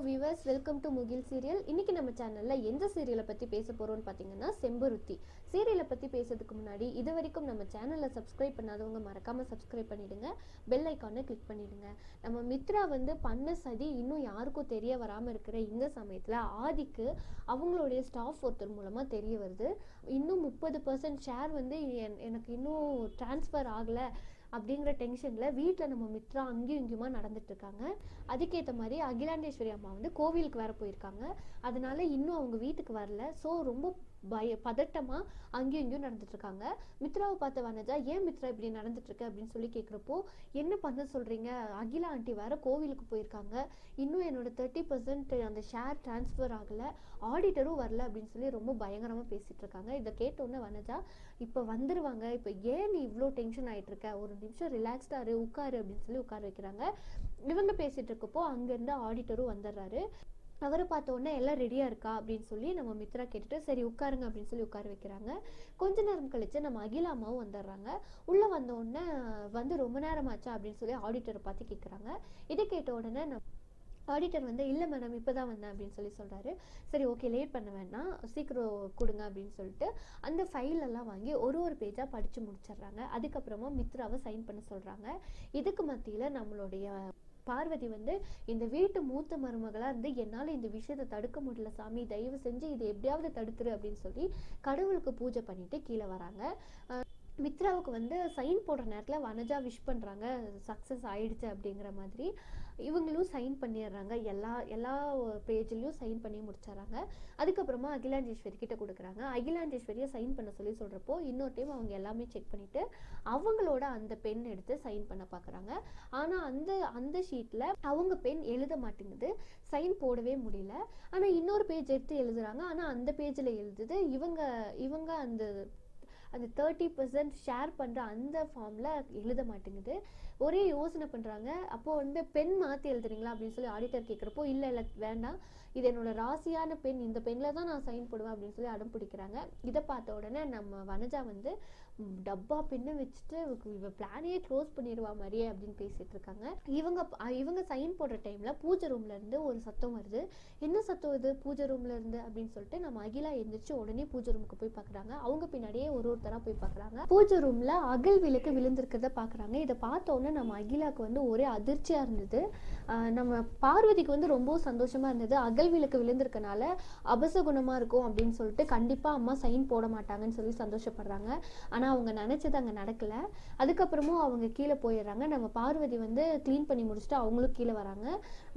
Viewers welcome to Mugil serial இன்னைக்கு நம்ம சேனல்ல எந்த சீரியலை பத்தி பேச போறோம்னு பாத்தீங்கன்னா செம்பருத்தி. சீரியலை பத்தி பேசுறதுக்கு முன்னாடி இது வரைக்கும் நம்ம சேனலில் சப்ஸ்கிரைப் பண்ணாதவங்க மறக்காம சப்ஸ்கிரைப் பண்ணிடுங்க. பெல் ஐக்கானை கிளிக் பண்ணிடுங்க. நம்ம மித்ரா வந்து பண்ண சதி இன்னும் யாருக்கும் தெரிய வராம இருக்கிற இந்த சமயத்துல ஆதிக்கு அவங்களுடைய ஸ்டாஃப் ஒருத்தர் மூலமா தெரிய வருது. இன்னும் முப்பது பர்சன்ட் ஷேர் வந்து என்- எனக்கு இன்னும் டிரான்ஸ்ஃபர் ஆகல. அப்படிங்கிற டென்ஷனில் வீட்டில் நம்ம மித்ரா அங்கேயும் இங்கேயுமா நடந்துட்டு இருக்காங்க. அதுக்கேற்ற மாதிரி அகிலாண்டேஸ்வரி அம்மா வந்து கோவிலுக்கு வேற போயிருக்காங்க. அதனால இன்னும் அவங்க வீட்டுக்கு வரல. ஸோ ரொம்ப பய பதட்டமாக அங்கேயும் இங்கேயும் நடந்துட்டுருக்காங்க. மித்ராவை பார்த்த வனஜா ஏன் மித்ரா இப்படி நடந்துட்டுருக்கு? அப்படின்னு சொல்லி கேட்குறப்போ என்ன பண்ண சொல்கிறீங்க அகிலா ஆண்டி வேறு கோவிலுக்கு போயிருக்காங்க. இன்னும் என்னோட தேர்ட்டி பர்சன்ட் அந்த ஷேர் டிரான்ஸ்ஃபர் ஆகலை. ஆடிட்டரும் வரல. அப்படின்னு சொல்லி ரொம்ப பயங்கரமாக பேசிகிட்டு இருக்காங்க. இதை கேட்டோன்னே வனஜா இப்போ வந்துடுவாங்க இப்போ ஏன் நீ இவ்வளோ டென்ஷன் ஆயிட்டு இருக்க ஒரு நிமிஷம் ரிலாக்ஸ்டாக இரு உட்காரு. அப்படின்னு சொல்லி உட்கார வைக்கிறாங்க. இவங்க பேசிகிட்டு இருக்கப்போ அங்கேருந்து ஆடிட்டரும் வந்துடுறாரு. அவரை பார்த்த உடனே எல்லாம் ரெடியாக இருக்கா? அப்படின்னு சொல்லி நம்ம மித்ரா கேட்டுட்டு சரி உட்காருங்க அப்படின்னு சொல்லி உட்கார வைக்கிறாங்க. கொஞ்ச நேரம் கழிச்சு நம்ம அகிலா அம்மாவும் வந்துடுறாங்க. உள்ளே வந்த உடனே வந்து ரொம்ப நேரம் ஆச்சா அப்படின்னு சொல்லி ஆடிட்டரை பார்த்து கேட்குறாங்க இதை கேட்ட உடனே நம்ம ஆடிட்டர் வந்து இல்லை மேடம் இப்போ தான் வந்தேன் அப்படின்னு சொல்லி சொல்கிறாரு சரி ஓகே லேட் பண்ண வேண்டாம். சீக்கிரம் கொடுங்க அப்படின்னு சொல்லிட்டு அந்த ஃபைல் எல்லாம் வாங்கி ஒரு ஒரு பேஜாக படித்து முடிச்சிடுறாங்க. அதுக்கப்புறமா மித்ராவை சைன் பண்ண சொல்கிறாங்க இதுக்கு மத்தியில் நம்மளுடைய பார்வதி வந்து இந்த வீட்டு மூத்த மருமகளாக இருந்து என்னால் இந்த விஷயத்தை தடுக்க முடியல சாமி தயவு செஞ்சு இதை எப்படியாவது தடுத்துரு அப்படின்னு சொல்லி கடவுளுக்கு பூஜை பண்ணிட்டு கீழே வராங்க. மித்ராவுக்கு வந்து சைன் போடுற நேரத்தில் வனஜா விஷ் பண்ணுறாங்க சக்ஸஸ் ஆயிடுச்சு அப்படிங்கிற மாதிரி இவங்களும் சைன் பண்ணிடுறாங்க. எல்லா எல்லா பேஜ்லேயும் சைன் பண்ணி முடிச்சிடுறாங்க. அதுக்கப்புறமா அகிலாண்டேஸ்வரி கிட்ட கொடுக்குறாங்க. அகிலாண்டேஸ்வரியை சைன் பண்ண சொல்லி சொல்கிறப்போ இன்னொரு டைம் அவங்க எல்லாமே செக் பண்ணிட்டு அவங்களோட அந்த பென் எடுத்து சைன் பண்ண பார்க்குறாங்க ஆனால் அந்த அந்த ஷீட்டில் அவங்க பென் எழுத மாட்டேங்குது. சைன் போடவே முடியல. ஆனால் இன்னொரு பேஜ் எடுத்து எழுதுறாங்க. ஆனால் அந்த பேஜில் எழுதுது இவங்க இவங்க அந்த அந்த தேர்ட்டி பர்சன்ட் ஷேர் பண்ணுற அந்த ஃபார்மில் எழுத மாட்டேங்குது. ஒரே யோசனை பண்ணுறாங்க அப்போ வந்து பெண் மாற்றி எழுதுறீங்களா அப்படின்னு சொல்லி ஆடிட்டர் கேட்குறப்போ இல்லை இல்லை வேண்டாம். இது என்னோட ராசியான பெண் இந்த பெண்ணில் தான் நான் சைன் போடுவேன் அப்படின்னு சொல்லி அடம் பிடிக்கிறாங்க. இதை பார்த்த உடனே நம்ம வனஜா வந்து டப்பா பின்ன வச்சுட்டு இவ பிளானையே க்ளோஸ் பண்ணிடுவா மாதிரியே அப்படின்னு பேசிட்டு இருக்காங்க. இவங்க இவங்க சைன் போடுற டைம்ல பூஜை ரூம்ல இருந்து ஒரு சத்தம் வருது. என்ன சத்தம் இது? பூஜை ரூம்ல இருந்து அப்படின்னு சொல்லிட்டு நம்ம அகிலா எந்திரிச்சு உடனே பூஜை ரூமுக்கு போய் பாக்குறாங்க. அவங்க பின்னாடியே ஒரு ஒருத்தரா போய் பாக்குறாங்க. பூஜை ரூம்ல அகல் விளக்கு விழுந்திருக்கிறத பாக்குறாங்க. இதை பார்த்தோன்னே நம்ம அகிலாக்கு வந்து ஒரே அதிர்ச்சியா இருந்தது. நம்ம பார்வதிக்கு வந்து ரொம்ப சந்தோஷமா இருந்தது. அகல் விளக்கு விழுந்திருக்கனால அபசகுணமா இருக்கும் அப்படின்னு சொல்லிட்டு கண்டிப்பா அம்மா சைன் போட மாட்டாங்கன்னு சொல்லி சந்தோஷப்படுறாங்க. ஆனா அவங்க நினைச்சது அங்க நடக்கல. அதுக்கப்புறமும் அவங்க கீழே போயிடுறாங்க. நம்ம பார்வதி வந்து க்ளீன் பண்ணி முடிச்சுட்டு அவங்களும் கீழே வராங்க.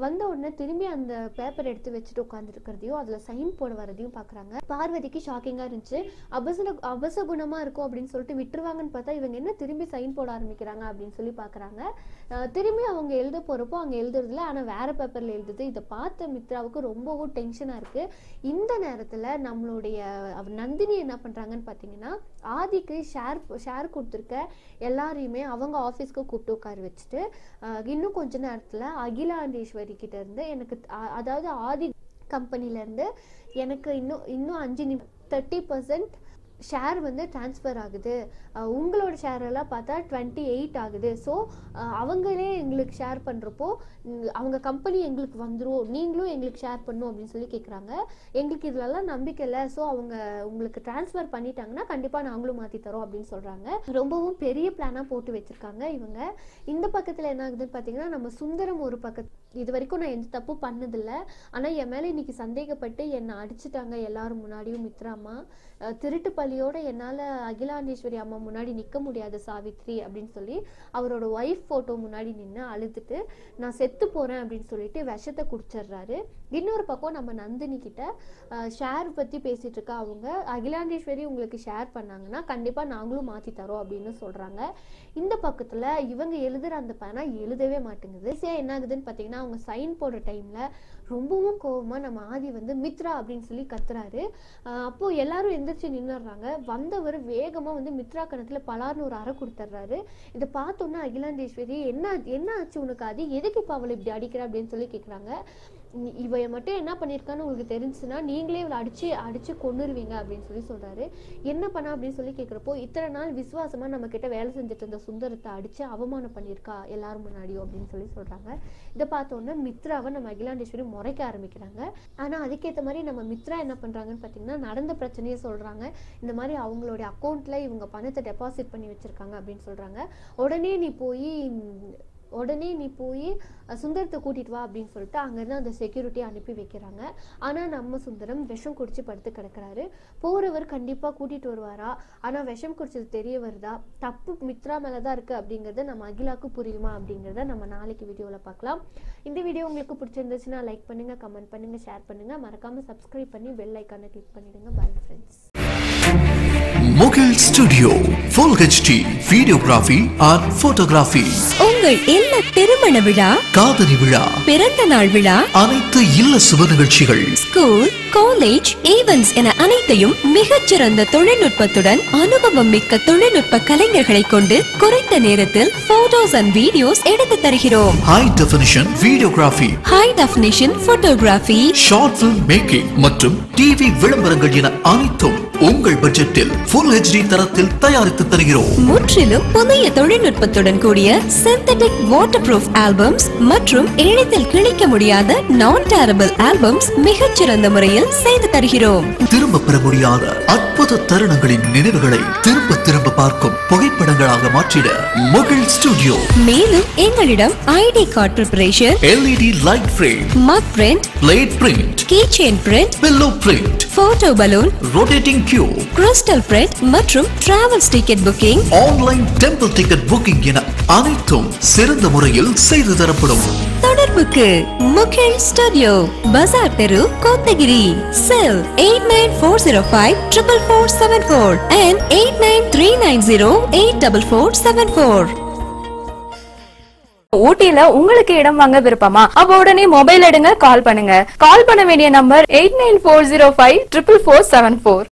வந்த உடனே திரும்பி அந்த பேப்பர் எடுத்து வச்சுட்டு உட்காந்துருக்கிறதையும் அதில் சைன் போட வரதையும் பார்க்குறாங்க பார்வதிக்கு ஷாக்கிங்காக இருந்துச்சு. அபசன அபசகுணமா இருக்கும் அப்படின்னு சொல்லிட்டு விட்டுருவாங்கன்னு பார்த்தா இவங்க என்ன திரும்பி சைன் போட ஆரம்பிக்கிறாங்க அப்படின்னு சொல்லி பார்க்குறாங்க திரும்பி அவங்க எழுத போறப்போ அவங்க எழுதுறதில்ல ஆனால் வேற பேப்பரில் எழுதுது. இதை பார்த்த மித்ராவுக்கு ரொம்பவும் டென்ஷனாக இருக்கு. இந்த நேரத்தில் நம்மளுடைய நந்தினி என்ன பண்றாங்கன்னு பார்த்தீங்கன்னா ஆதிக்கு ஷேர் ஷேர் கொடுத்துருக்க எல்லாரையுமே அவங்க ஆஃபீஸ்க்கு கூப்பிட்டு உட்கார வச்சுட்டு இன்னும் கொஞ்ச நேரத்தில் அகிலாண்டேஸ்வரி கிட்டேருந்து எனக்கு அதாவது ஆதி கம்பெனிலேருந்து எனக்கு இன்னும் இன்னும் அஞ்சு நிமி தேர்ட்டி பர்சன்ட் ஷேர் வந்து ட்ரான்ஸ்ஃபர் ஆகுது. உங்களோட ஷேர் எல்லாம் பார்த்தா டுவெண்ட்டி எயிட் ஆகுது ஸோ அவங்களே எங்களுக்கு ஷேர் பண்ணுறப்போ அவங்க கம்பெனி எங்களுக்கு வந்துடும் நீங்களும் எங்களுக்கு ஷேர் பண்ணும் அப்படின்னு சொல்லி கேட்குறாங்க எங்களுக்கு இதுலலாம் நம்பிக்கை இல்லை. ஸோ அவங்க உங்களுக்கு ட்ரான்ஸ்ஃபர் பண்ணிட்டாங்கன்னா கண்டிப்பாக நாங்களும் மாற்றி தரோம் அப்படின்னு சொல்கிறாங்க ரொம்பவும் பெரிய பிளானாக போட்டு வச்சுருக்காங்க இவங்க. இந்த பக்கத்தில் என்ன ஆகுதுன்னு பார்த்தீங்கன்னா நம்ம சுந்தரம் ஒரு பக்கத்து இது வரைக்கும் நான் எந்த தப்பும் பண்ணதில்லை. ஆனால் என் மேலே இன்னைக்கு சந்தேகப்பட்டு என்னை அடிச்சிட்டாங்க எல்லாரும் முன்னாடியும் மித்ராமா திருட்டு திருட்டு பழியோட என்னால் அகிலாண்டேஸ்வரி அம்மா முன்னாடி நிற்க முடியாது சாவித்ரி அப்படின்னு சொல்லி அவரோட ஒய்ஃப் ஃபோட்டோ முன்னாடி நின்று அழுதுட்டு நான் செத்து போகிறேன் அப்படின்னு சொல்லிட்டு விஷத்தை குடிச்சிடுறாரு. இன்னொரு பக்கம் நம்ம நந்தினி கிட்ட ஷேர் பற்றி பேசிட்டு இருக்கா அவங்க அகிலாண்டேஸ்வரி உங்களுக்கு ஷேர் பண்ணாங்கன்னா கண்டிப்பாக நாங்களும் மாற்றி தரோம் அப்படின்னு சொல்கிறாங்க இந்த பக்கத்தில் இவங்க எழுதுகிற அந்த பேனா எழுதவே மாட்டேங்குது. ஈஸியாக என்ன ஆகுதுன்னு பார்த்தீங்கன்னா அவங்க சைன் போடுற டைமில் ரொம்பவும் கோபமாக நம்ம ஆதி வந்து மித்ரா அப்படின்னு சொல்லி கத்துறாரு. அப்போது எல்லாரும் எந்திரிச்சு வராங்க வந்தவர் வேகமா வந்து மித்ரா கணத்தில் பலார்னு ஒரு அறை கொடுத்துட்றாரு இதை பார்த்தோன்னே அகிலாண்டேஸ்வரி என்ன என்ன ஆச்சு உனக்கு அது எதுக்கு இப்போ அவளை இப்படி அடிக்கிற? அப்படின்னு சொல்லி கேட்குறாங்க இவ மட்டும் என்ன பண்ணியிருக்கான்னு உங்களுக்கு தெரிஞ்சுன்னா நீங்களே இவளை அடிச்சு அடிச்சு கொன்னுருவீங்க அப்படின்னு சொல்லி சொல்றாரு. என்ன பண்ணா அப்படின்னு சொல்லி கேட்குறப்போ இத்தனை நாள் விசுவாசமா நம்ம கிட்ட வேலை செஞ்சுட்டு இருந்த சுந்தரத்தை அடிச்சு அவமானம் பண்ணியிருக்கா எல்லாரும் முன்னாடியும் அப்படின்னு சொல்லி சொல்றாங்க. இதை பார்த்தோன்னா மித்ராவை நம்ம அகிலாண்டேஸ்வரி முறைக்க ஆரம்பிக்கிறாங்க. ஆனா அதுக்கேற்ற மாதிரி நம்ம மித்ரா என்ன பண்றாங்கன்னு பார்த்தீங்கன்னா நடந்த பிரச்சனையை சொல்றாங்க. இந்த மாதிரி அவங்களுடைய அக்கௌண்ட்ல இவங்க பணத்தை டெபாசிட் பண்ணி வச்சிருக்காங்க அப்படின்னு சொல்றாங்க. உடனே நீ போய் உடனே நீ போய் சுந்தரத்தை கூட்டிட்டு வா அப்படின்னு சொல்லிட்டு அங்கேருந்து அந்த செக்யூரிட்டியை அனுப்பி வைக்கிறாங்க. ஆனால் நம்ம சுந்தரம் விஷம் குடிச்சு படுத்து கிடக்குறாரு. போகிறவர் கண்டிப்பாக கூட்டிட்டு வருவாரா? ஆனால் விஷம் குடிச்சது தெரிய வருதா? தப்பு மித்ரா மேலே தான் இருக்குது அப்படிங்கிறத நம்ம அகிலாக்கு புரியுமா அப்படிங்கிறத நம்ம நாளைக்கு வீடியோவில் பார்க்கலாம். இந்த வீடியோ உங்களுக்கு பிடிச்சிருந்துச்சுன்னா லைக் பண்ணுங்கள் கமெண்ட் பண்ணுங்கள் ஷேர் பண்ணுங்கள் மறக்காமல் சப்ஸ்கிரைப் பண்ணி பெல் ஐக்கானை கிளிக் பண்ணிவிடுங்க bye friends Mugil studio full HD videography and photography உங்கள் இல்ல திருமண விழா காதணி விழா பிறந்த நாள் விழா அனைத்து இல்ல சுப நிகழ்ச்சிகள். ஸ்கூல் காலேஜ் ஈவென்ட்ஸ் என அனைத்தையும் மிகச்சிறந்த தொழில்நுட்பத்துடன் அனுபவம் மிக்க தொழில்நுட்ப கலைஞர்களை கொண்டு குறைந்த நேரத்தில் போட்டோஸ் அண்ட் வீடியோஸ் எடுத்து தருகிறோம். High definition videography high definition photography short film making மற்றும் டிவி விளம்பரங்கள் என அனைத்தும் உங்கள் பட்ஜெட்டில் ஃபுல் ஹெச்டி தரத்தில் தயாரித்து தருகிறோம். முற்றிலும் புதிய தொழில்நுட்பத்துடன் கூடிய சிந்தட்டிக் வாட்டர் ப்ரூஃப் ஆல்பம்ஸ் மற்றும் எளிதில் கிழிக்க முடியாத நான் டேரபிள் ஆல்பம்ஸ் மிகச்சிறந்த முறையில் செய்து தருகிறோம். திரும்ப பெற முடியாத அற்புத தருணங்களின் நினைவுகளை திரும்ப திரும்ப பார்க்கும் புகைப்படங்களாக மாற்றிட முகில் ஸ்டுடியோ. மேலும் எங்களிடம் ID card preparation LED light frame mug print plate print key chain print pillow print photo balloon rotating cube crystal print மற்றும் travels ticket booking online temple ticket booking என அனைத்தும் சிறந்த முறையில் செய்து தரப்படும். தொடர்புக்கு முகில் ஸ்டுடியோ பசார் தெரு Kotagiri cell eight nine four zero five triple four seven four and eight nine three nine zero eight double four seven four ஊட்டியில உங்களுக்கு இடம் வாங்க விருப்பமா? அப்ப உடனே மொபைல் எடுங்க கால் பண்ணுங்க. கால் பண்ண வேண்டிய number eight nine four zero five triple four seven four